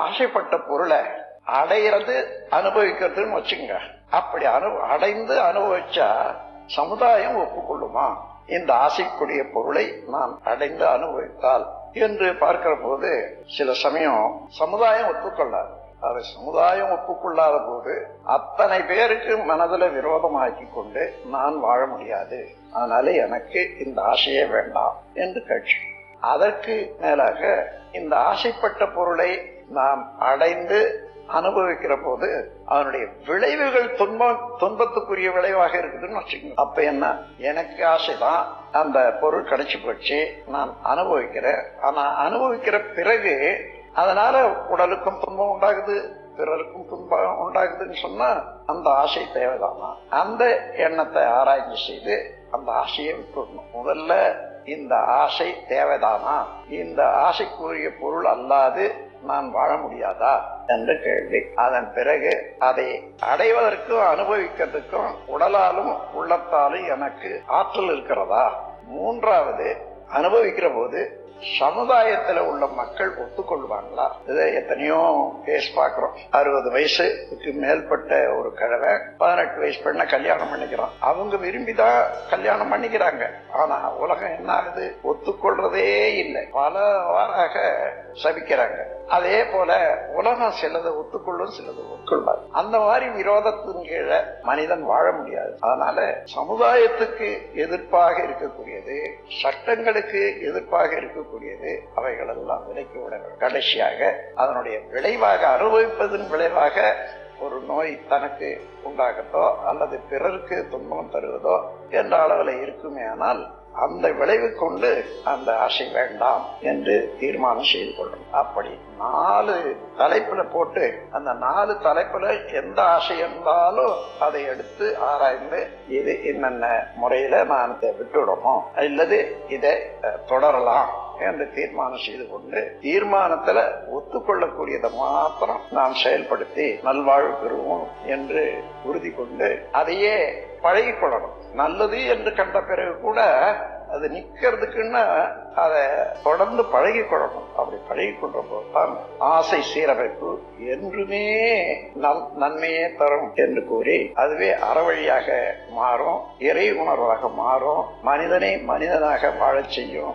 ஆசைப்பட்ட பொருளை அடையிறது அனுபவிக்கிறதுன்னு வச்சுங்க அப்படி அனு அடைந்து அனுபவிச்சா சமுதாயம் ஒப்புக்கொள்ளுமா? இந்த ஆசைக்குரிய பொருளை நான் அடைந்து அனுபவித்தால் என்று பார்க்கிற போது சில சமயம் சமுதாயம் ஒத்துக்கொள்ளாது அது சமுதாயம் ஒப்புக்கொள்ளாத போது அத்தனை பேருக்கு மனதில் விரோதமாக்கி கொண்டு நான் வாழ முடியாது. அதனால எனக்கு இந்த ஆசையே வேண்டாம் என்று கட்சி அதற்கு மேலாக இந்த ஆசைப்பட்ட பொருளை நாம் அடைந்து அனுபவிக்கிற போது அதனுடைய விளைவுகள் துன்பம் துன்பத்துக்குரிய விளைவாக இருக்குதுன்னு வச்சுக்கோங்க. அப்ப என்ன? எனக்கு ஆசைதான் அந்த பொருள் கிடைச்சி போச்சு நான் அனுபவிக்கிறேன். ஆனா அனுபவிக்கிற பிறகு அதனால உடலுக்கும் துன்பம் உண்டாகுது பிறருக்கும் துன்பம் உண்டாகுதுன்னு சொன்னா அந்த ஆசை தேவைதானா? அந்த எண்ணத்தை ஆராய்ச்சி செய்து அந்த ஆசையை விட்டுடணும் முதல்ல இந்த ஆசை தேவைதானா? இந்த ஆசைக்குரிய பொருள் அல்லாது நான் வாழ முடியாதா? என்ற கேள்வி. அதன் பிறகு அதை அடைவதற்கும் அனுபவிக்கிறதுக்கும் உடலாலும் உள்ளத்தாலும் எனக்கு ஆற்றல் இருக்கிறதா? மூன்றாவது அனுபவிக்கிற போது சமுதாயத்துல உள்ள மக்கள் ஒத்துக்கொள்வாங்களா? இதை எத்தனையோ கேஸ் பாக்குறோம் அறுபது வயசுக்கு மேற்பட்ட ஒரு கிழவை பதினெட்டு வயசு பெண்ண கல்யாணம் பண்ணிக்கிறான். அவங்க விரும்பிதான் கல்யாணம் பண்ணிக்கிறாங்க. ஆனா உலகம் என்ன ஆகுது? ஒத்துக்கொள்றதே இல்லை. பல வாராக சபிக்கிறாங்க. அதே போல உலகம் சிலதை ஒத்துக்கொள்ளும் சிலது ஒத்துக்கொள்ளாது. அந்த மாதிரி விரோதத்தின் கீழே மனிதன் வாழ முடியாது. அதனால சமுதாயத்துக்கு எதிர்ப்பாக இருக்கக்கூடியது சட்டங்கள் சட்டங்களுக்கு எதிர்ப்பாக இருக்கக்கூடியது அவைகள் எல்லாம் விலைக்கு விட கடைசியாக அதனுடைய விளைவாக அனுபவிப்பதன் விளைவாக ஒரு நோய் தனக்கு உண்டாகத்தோ அல்லது பிறருக்கு துன்பம் தருவதோ என்ற அளவில் இருக்குமே ஆனால் அந்த விளைவு கொண்டு அந்த ஆசை வேண்டாம் என்று தீர்மானம் செய்து கொள்ளும். அப்படி நாலு தலைப்புல போட்டு அந்த நாலு தலைப்புல எந்த ஆசை இருந்தாலும் அதை எடுத்து ஆராய்ந்து இது என்னென்ன முறையில நான் இதை விட்டுடணும் அல்லது இதை தொடரலாம். என்று தீர்மானம் செய்து கொண்டு தீர்மானத்துல ஒத்துக்கொள்ளக்கூடியதை மாத்திரம் நாம் செயல்படுத்தி நல்வாழ்வு பெறுவோம் என்று உறுதி கொண்டு அதையே பழகிக்கொள்ளணும். நல்லது என்று கண்ட பிறகு கூட அது நிக்கிறதுக்குன்னா அதை தொடர்ந்து பழகி கொள்ளணும் அப்படி பழகி கொண்ட போதுதான் ஆசை சீரமைப்பு என்றுமே நன்மையே தரும் என்று கூறி அதுவே அறவழியாக மாறும் இறை உணர்வாக மாறும் மனிதனை மனிதனாக வாழச் செய்யும்.